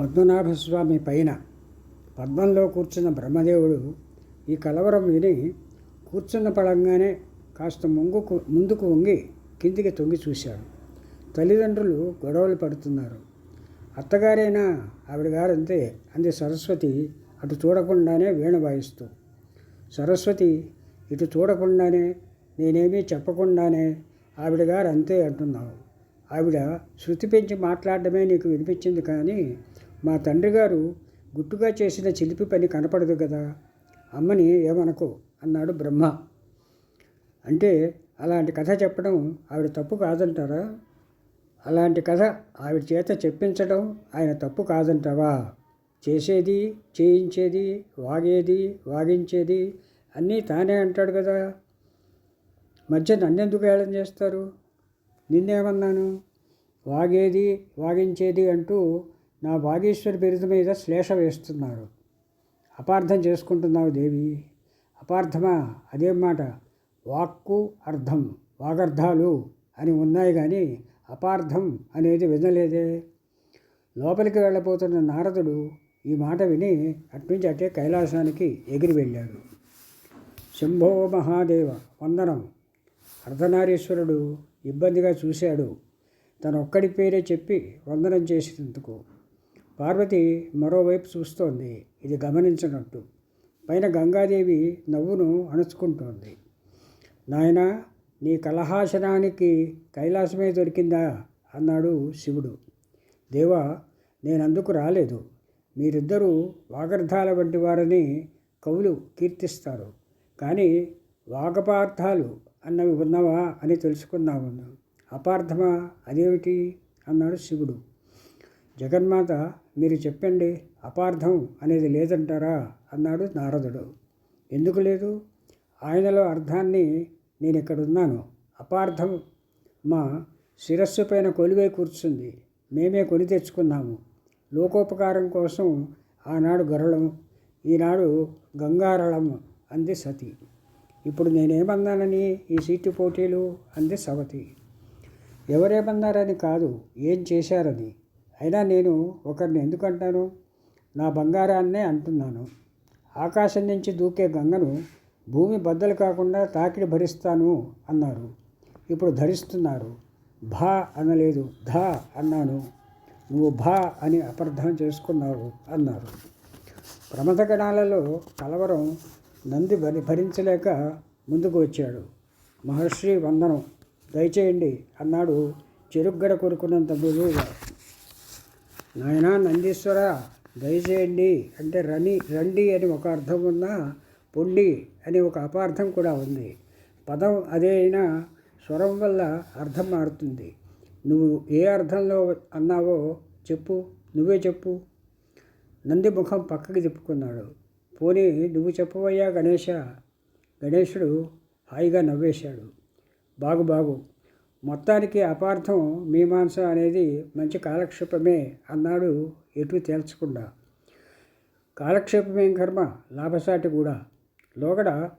పద్మనాభస్వామి పైన పద్మంలో కూర్చున్న బ్రహ్మదేవుడు ఈ కలవరం విని కూర్చున్న పడంగానే కాస్త ముంగుకు ముందుకు వంగి కిందికి తొంగి చూశాడు. తల్లిదండ్రులు గొడవలు పడుతున్నారు. అత్తగారైనా ఆవిడ గారంతే అంది సరస్వతి అటు చూడకుండానే వీణ వాయిస్తూ. సరస్వతి ఇటు చూడకుండానే నేనేమీ చెప్పకుండానే ఆవిడ గారు అంతే అంటున్నావు. ఆవిడ శృతి పెంచి మాట్లాడడమే నీకు వినిపించింది కానీ మా తండ్రి గారు గుట్టుగా చేసిన చిలిపి పని కనపడదు కదా. అమ్మని ఏమనకు? అన్నాడు బ్రహ్మ. అంటే అలాంటి కథ చెప్పడం ఆవిడ తప్పు కాదంటారా? అలాంటి కథ ఆవిడ చేత చెప్పించడం ఆయన తప్పు కాదంటావా? చేసేది చేయించేది వాగేది వాగించేది అన్నీ తానే అంటాడు కదా. మధ్య నన్నెందుకు ఏళం చేస్తారు? నిన్నేమన్నాను? వాగేది వాగించేది అంటూ నా వాగీశ్వరి బిరుదు మీద శ్లేష వేస్తున్నారు. అపార్థం చేసుకుంటున్నావు దేవి. అపార్థమా? అదేం మాట. వాక్కు అర్థం వాగర్థాలు అని ఉన్నాయి కానీ అపార్థం అనేది వినలేదే. లోపలికి వెళ్ళబోతున్న నారదుడు ఈ మాట విని అట్నుంచి అట్టే కైలాసానికి ఎగిరి వెళ్ళాడు. శంభో మహాదేవ వందనం. అర్ధనారీశ్వరుడు ఇబ్బందిగా చూశాడు. తన ఒక్కడి పేరే చెప్పి వందనం చేసినందుకు. పార్వతి మరోవైపు చూస్తోంది. ఇది గమనించినట్టు. పైన గంగాదేవి నవ్వును అణుచుకుంటోంది. నాయనా నీ కలహాసనానికి కైలాసమే దొరికిందా? అన్నాడు శివుడు. దేవా నేనందుకు రాలేదు. మీరిద్దరూ వాగర్థాల వంటి వారని కవులు కీర్తిస్తారు. కానీ వాగపార్థాలు అన్నవి ఉన్నవా అని తెలుసుకున్నాము అపార్థమా? అదేమిటి? అన్నాడు శివుడు. జగన్మాత మీరు చెప్పండి అపార్థం అనేది లేదంటారా? అన్నాడు నారదుడు. ఎందుకు లేదు? ఆయనలో అర్థాన్ని నేను ఇక్కడ ఉన్నాను అపార్థం మా శిరస్సు పైన కొలువై కూర్చుంది. మేమే కొని తెచ్చుకున్నాము. లోకోపకారం కోసం ఆనాడు గరళం ఈనాడు గంగారళం అంది సతి. ఇప్పుడు నేనేమన్నానని ఈ సీటు పోటీలు అంది సవతి. ఎవరేమన్నారని కాదు ఏం చేశారని. అయినా నేను ఒకరిని ఎందుకంటాను? నా బంగారాన్నే అంటున్నాను. ఆకాశం నుంచి దూకే గంగను భూమి బద్దలు కాకుండా తాకిడి భరిస్తాను అన్నారు. ఇప్పుడు ధరిస్తున్నారు. భా అనలేదు ధా అన్నాను. నువ్వు భా అని అపార్థం చేసుకున్నావు అన్నారు. ప్రమథగణాలలో కలవరం నంది భరి భరించలేక ముందుకు వచ్చాడు. మహర్షి వందనం దయచేయండి అన్నాడు చెరుగ్గడ కొరుకున్నంత మృదువుగా. నాయనా నందీశ్వర దయచేయండి అంటే రని రండి అని ఒక అర్థం ఉన్నా పొండి అని ఒక అపార్థం కూడా ఉంది. పదం అదే అయినా స్వరం వల్ల అర్థం మారుతుంది. నువ్వు ఏ అర్థంలో అన్నావో చెప్పు నువ్వే చెప్పు. నంది ముఖం పక్కకి తిప్పుకున్నాడు. పోనీ నువ్వు చెప్పవయ్యా గణేష గణేశుడు హాయిగా నవ్వేశాడు. బాగు బాగు. మొత్తానికి అపార్థం మీమాంస అనేది మంచి కాలక్షేపమే అన్నాడు ఎటు తేల్చకుండా. కాలక్షేపమేం కర్మ? లాభసాటి కూడా. లోగడ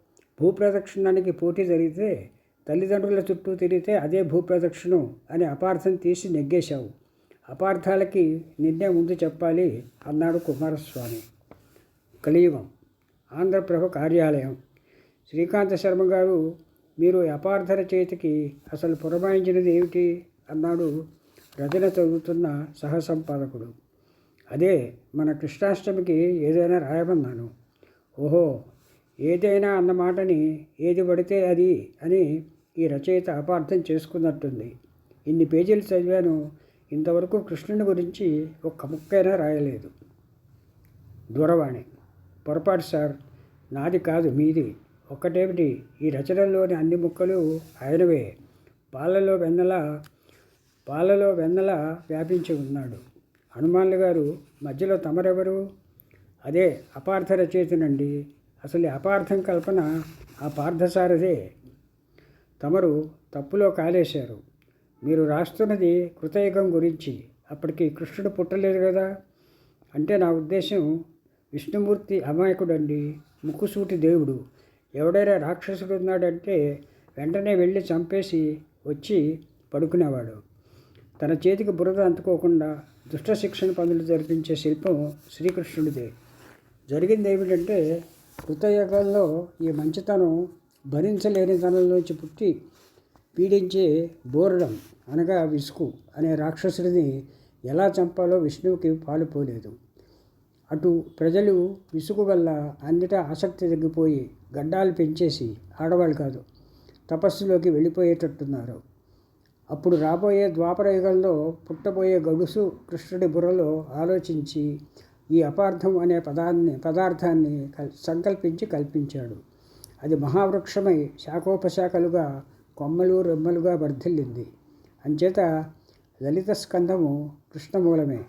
భూప్రదక్షిణానికి పోటీ జరిగితే తల్లిదండ్రుల చుట్టూ తిరిగితే అదే భూప్రదక్షిణం అని అపార్థం తీసి నెగ్గేశావు. అపార్థాలకి నిన్నే ముందు చెప్పాలి అన్నాడు కుమారస్వామి. కలియుగం ఆంధ్రప్రభ కార్యాలయం. శ్రీకాంత శర్మ గారు మీరు అపార్థర చేతికి అసలు పురమాయించినది ఏమిటి? అన్నాడు రచన చదువుతున్న సహసంపాదకుడు. అదే మన కృష్ణాష్టమికి ఏదైనా రాయమన్నాను. ఓహో ఏదైనా అన్న మాటని ఏది పడితే అది అని ఈ రచయిత అపార్థం చేసుకున్నట్టుంది. ఇన్ని పేజీలు చదివాను ఇంతవరకు కృష్ణుని గురించి ఒక్క ముక్కైనా రాయలేదు. దూరవాణి. పొరపాటు సార్ నాది కాదు మీది. ఒక్కటేమిటి? ఈ రచనలోని అన్ని ముక్కలు ఆయనవే. పాలలో వెన్నెల పాలలో వెన్నెల వ్యాపించి ఉన్నాడు. హనుమాన్లు గారు మధ్యలో తమరెవరు? అదే అపార్థ రచయితనండి. అసలు అపార్థం కల్పన ఆ పార్థసారదే తమరు తప్పులో కాలేశారు. మీరు రాస్తున్నది కృతయుగం గురించి. అప్పటికి కృష్ణుడు పుట్టలేదు కదా? అంటే నా ఉద్దేశం విష్ణుమూర్తి అమాయకుడండి ముక్కుసూటి దేవుడు. ఎవడైనా రాక్షసుడు ఉన్నాడంటే వెంటనే వెళ్ళి చంపేసి వచ్చి పడుకునేవాడు. తన చేతికి బురద అంటుకోకుండా దుష్ట శిక్షణ పనులు జరిపించే శిల్పం శ్రీకృష్ణుడిదే. జరిగింది ఏమిటంటే కృతయుగంలో ఈ మంచితనం భరించలేని తనంలోంచి పుట్టి పీడించే బోరడం అనగా విసుగు అనే రాక్షసుడిని ఎలా చంపాలో విష్ణువుకి పాలుపోలేదు అటు ప్రజలు విసుగు వల్ల అన్నిటా ఆసక్తి తగ్గిపోయి గడ్డాలు పెంచేసి ఆడవాళ్ళు కాదు తపస్సులోకి వెళ్ళిపోయేటట్టున్నారు. అప్పుడు రాబోయే ద్వాపర యుగంలో పుట్టబోయే గడుసు కృష్ణుడి బుర్రలో ఆలోచించి ఈ అపార్థం అనే పదాన్ని పదార్థాన్ని కల్ సంకల్పించి కల్పించాడు. అది మహావృక్షమై శాఖోపశాఖలుగా కొమ్మలు రెమ్మలుగా వర్ధిల్లింది. అంచేత లలిత స్కందము కృష్ణమూలమే.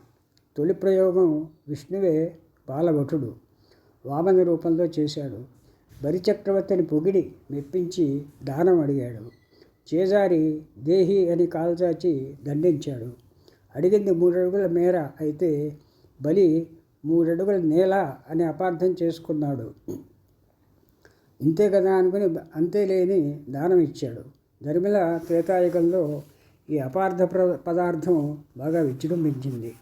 తొలి ప్రయోగం విష్ణువే బాలభటుడు. వామన రూపంలో చేశాడు. బరిచక్రవర్తిని పొగిడి మెప్పించి దానం అడిగాడు. చేజారి దేహి అని కాల్చాచి దండించాడు. అడిగింది మూడడుగుల మేర అయితే బలి మూడడుగుల నేల అని అపార్థం చేసుకున్నాడు. ఇంతే కదా అనుకుని అంతే లేని దానం ఇచ్చాడు. ధర్మిల త్రేతాయుగంలో ఈ అపార్థ ప్ర పదార్థం బాగా విజృంభించింది.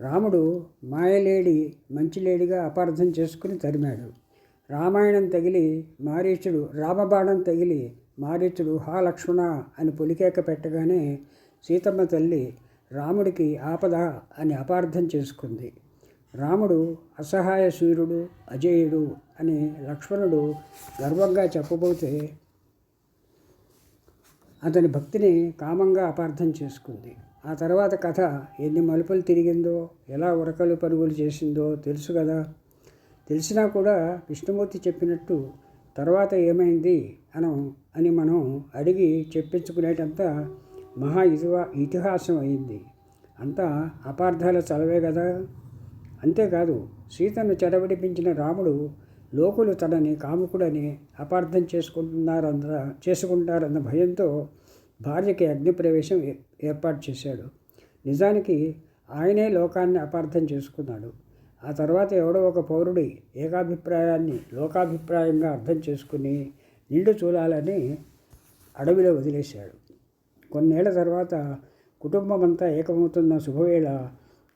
రాముడు మాయలేడి మంచిలేడిగా అపార్థం చేసుకుని తరిమాడు. రామాయణం తగిలి మారీచుడు రామబాణం తగిలి మారీచుడు హా లక్ష్మణ అని పొలికేక పెట్టగానే సీతమ్మ తల్లి రాముడికి ఆపద అని అపార్థం చేసుకుంది. రాముడు అసహాయ సూర్యుడు అజేయుడు అని లక్ష్మణుడు గర్వంగా చెప్పబోతే అతని భక్తిని కామంగా అపార్థం చేసుకుంది. ఆ తర్వాత కథ ఎన్ని మలుపులు తిరిగిందో ఎలా ఉరకలు పరుగులు చేసిందో తెలుసు కదా. తెలిసినా కూడా విష్ణుమూర్తి చెప్పినట్టు తర్వాత ఏమైంది అనం అని మనం అడిగి చెప్పించుకునేటంత మహా ఇతివా ఇతిహాసం అయింది. అంతా అపార్థాల చలవే కదా. అంతేకాదు సీతను చెరబడిపించిన రాముడు లోకులు తనని కాముకుడని అపార్థం చేసుకుంటున్నారన్న చేసుకుంటారన్న భయంతో భార్యకి అగ్నిప్రవేశం ఏర్పాటు చేశాడు. నిజానికి ఆయనే లోకాన్ని అపార్థం చేసుకున్నాడు. ఆ తర్వాత ఎవడో ఒక పౌరుడి ఏకాభిప్రాయాన్ని లోకాభిప్రాయంగా అర్థం చేసుకుని నిండు చూడాలని అడవిలో వదిలేశాడు. కొన్నేళ్ళ తర్వాత కుటుంబం అంతా ఏకమవుతున్న శుభవేళ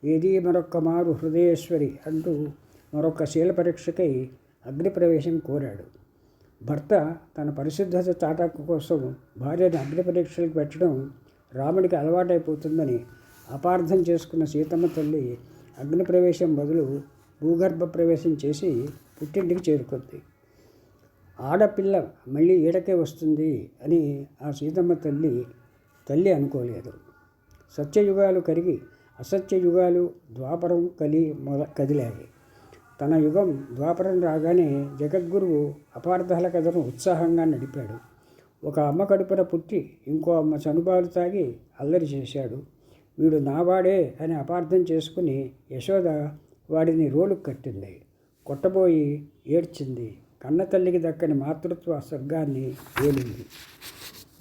ఏది మరొక్క మారు హృదయేశ్వరి అంటూ మరొక శీల పరీక్షకై అగ్నిప్రవేశం కోరాడు. భర్త తన పరిశుద్ధత చాటాకు కోసం భార్యను అగ్నిపరీక్షలకు పెట్టడం రాముడికి అలవాటైపోతుందని అపార్థం చేసుకున్న సీతమ్మ తల్లి అగ్నిప్రవేశం బదులు భూగర్భ ప్రవేశం చేసి పుట్టింటికి చేరుకుంది. ఆడపిల్ల మళ్ళీ ఈడకే వస్తుంది అని ఆ సీతమ్మ తల్లి తల్లి అనుకోలేదు. సత్యయుగాలు కరిగి అసత్య యుగాలు ద్వాపరం కలి మొద కదిలాయి. తన యుగం ద్వాపరం రాగానే జగద్గురువు అపార్థాల కథను ఉత్సాహంగా నడిపాడు. ఒక అమ్మ కడుపున పుట్టి ఇంకో అమ్మ చనుబాలు తాగి అల్లరి చేశాడు. వీడు నావాడే అని అపార్థం చేసుకుని యశోద వాడిని రోలు కట్టింది. కొట్టబోయి ఏడ్చింది. కన్నతల్లికి దక్కని మాతృత్వ స్వర్గాన్ని ఏలింది.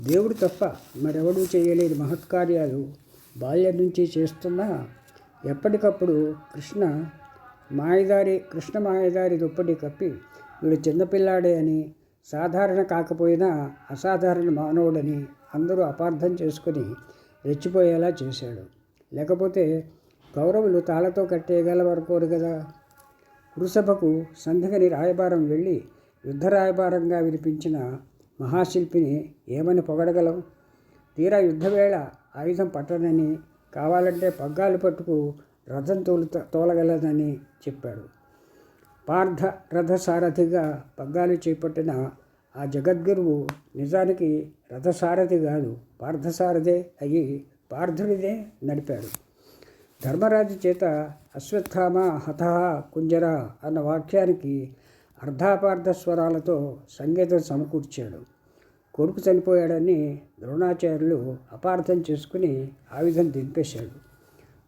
దేవుడు తప్ప మరెవడూ చేయలేని మహత్కార్యాలు బాల్యం నుంచి చేస్తున్నా ఎప్పటికప్పుడు కృష్ణ మాయదారి కృష్ణ మాయదారి దుప్పటి కప్పి వీడు చిన్నపిల్లాడే అని సాధారణ కాకపోయినా అసాధారణ మానవుడని అందరూ అపార్థం చేసుకుని రెచ్చిపోయేలా చేశాడు. లేకపోతే కౌరవులు తాళతో కట్టేయగలవనుకోరు కదా వృషభకు సంధిగని రాయబారం వెళ్ళి యుద్ధ రాయబారంగా వినిపించిన మహాశిల్పిని ఏమని పొగడగలం? తీరా యుద్ధవేళ ఆయుధం పట్టనని కావాలంటే పగ్గాలు పట్టుకు రథం తోలు తోలగలదని చెప్పాడు. పార్థ రథసారథిగా పగ్గాలు చేపట్టిన ఆ జగద్గురువు నిజానికి రథసారథి కాదు పార్థసారథే అయ్యి పార్థుడిదే నడిపాడు. ధర్మరాజు చేత అశ్వత్థామ హత కుంజర అన్న వాక్యానికి అర్ధాపార్థ స్వరాలతో సంగీతం సమకూర్చాడు. కొడుకు చనిపోయాడని ద్రోణాచార్యులు అపార్థం చేసుకుని ఆయుధం దింపేశాడు.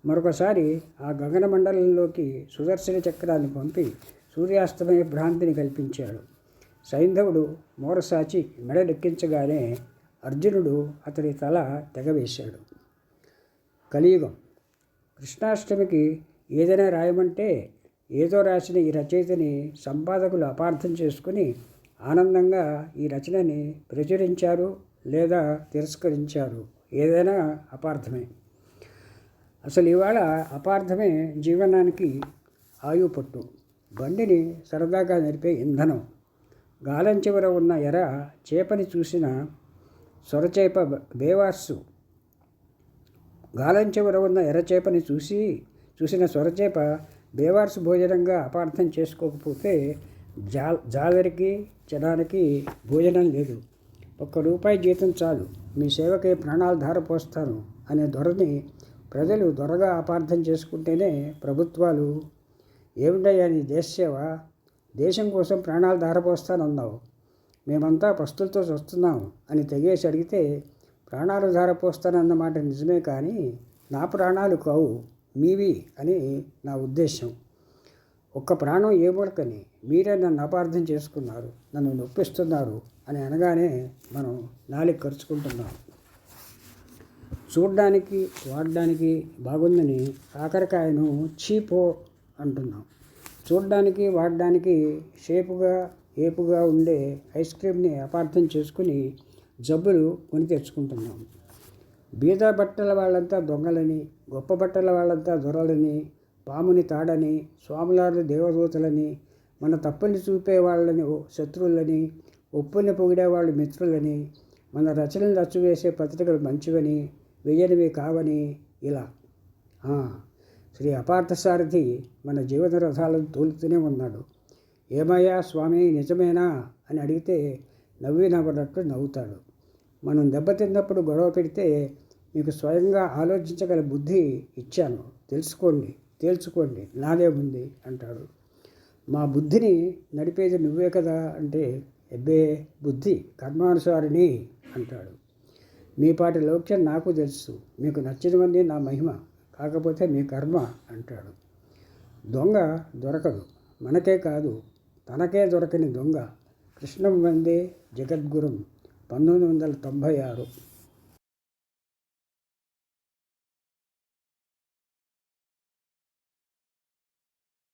మరొకసారి ఆ గగన మండలంలోకి సుదర్శన చక్రాన్ని పంపి సూర్యాస్తమయ భ్రాంతిని కల్పించాడు. సైంధవుడు మెడ మెడలెక్కించగానే అర్జునుడు అతడి తల తెగవేశాడు. కలియుగం. కృష్ణాష్టమికి ఏదైనా రాయమంటే ఏదో రాసిన ఈ రచయితని సంపాదకులు అపార్థం చేసుకుని ఆనందంగా ఈ రచనని ప్రచురించారు లేదా తిరస్కరించారు. ఏదైనా అపార్థమే. అసలు ఇవాళ అపార్థమే జీవనానికి ఆయు పట్టు బండిని సరదాగా నడిపే ఇంధనం. గాలం చివర ఉన్న ఎర చేపని చూసిన సొరచేప బేవార్సు. గాలం చివర ఉన్న ఎర్రచేపని చూసి చూసిన సొరచేప బేవార్సు భోజనంగా అపార్థం చేసుకోకపోతే జా జాలరికి జనానికి భోజనం లేదు. ఒక్క రూపాయి జీతం చాలు. మీ సేవకే ప్రాణాలు ధారపోస్తాను అనే దొరని ప్రజలు దొరగా అపార్థం చేసుకుంటేనే ప్రభుత్వాలు ఏమిటయ్యా నీ దేశసేవ దేశం కోసం ప్రాణాలు ధారపోస్తానన్నావు. మేమంతా పస్తులతో చూస్తున్నాం అని తెగేసి అడిగితే ప్రాణాలు ధారపోస్తానన్నమాట నిజమే కానీ నా ప్రాణాలు కావు మీవి అని నా ఉద్దేశం. ఒక్క ప్రాణం ఏమొడకని మీరే నన్ను అపార్థం చేసుకున్నారు నన్ను నొప్పిస్తున్నారు అని అనగానే మనం నాలుగు ఖర్చుకుంటున్నాం చూడడానికి వాడడానికి బాగుందని కాకరకాయను చీపో అంటున్నాం. చూడడానికి వాడడానికి షేపుగా ఏపుగా ఉండే ఐస్ క్రీమ్ని అపార్థం చేసుకుని జబ్బులు కొని తెచ్చుకుంటున్నాం. బీద బట్టల వాళ్ళంతా దొంగలని గొప్ప బట్టల వాళ్ళంతా దొరలని పాముని తాడని స్వాములారు దేవదూతలని మన తప్పుని చూపే వాళ్ళని శత్రువులని ఒప్పుని పొగిడేవాళ్ళు మిత్రులని మన రచనలు రచ్చువేసే పత్రికలు మంచివని వెయ్యనివి కావని ఇలా. శ్రీ అపార్థసారథి మన జీవన రథాలను తోలుతూనే ఉన్నాడు. ఏమయ్యా స్వామి నిజమేనా? అని అడిగితే నవ్వి నవ్వనట్టు నవ్వుతాడు. మనం దెబ్బతిన్నప్పుడు గొడవ పెడితే మీకు స్వయంగా ఆలోచించగల బుద్ధి ఇచ్చాను. తెలుసుకోండి తేల్చుకోండి నాదే ఉంది అంటాడు. మా బుద్ధిని నడిపేది నువ్వే కదా అంటే ఎబ్బే బుద్ధి కర్మానుసారిని అంటాడు. మీ పాటి లౌక్యం నాకు తెలుసు. మీకు నచ్చినవన్నీ నా మహిమ. కాకపోతే మీ కర్మ అంటాడు. దొంగ దొరకదు. మనకే కాదు. తనకే దొరకని దొంగ. కృష్ణం వందే జగద్గురం. పంతొమ్మిది వందల తొంభై ఆరు.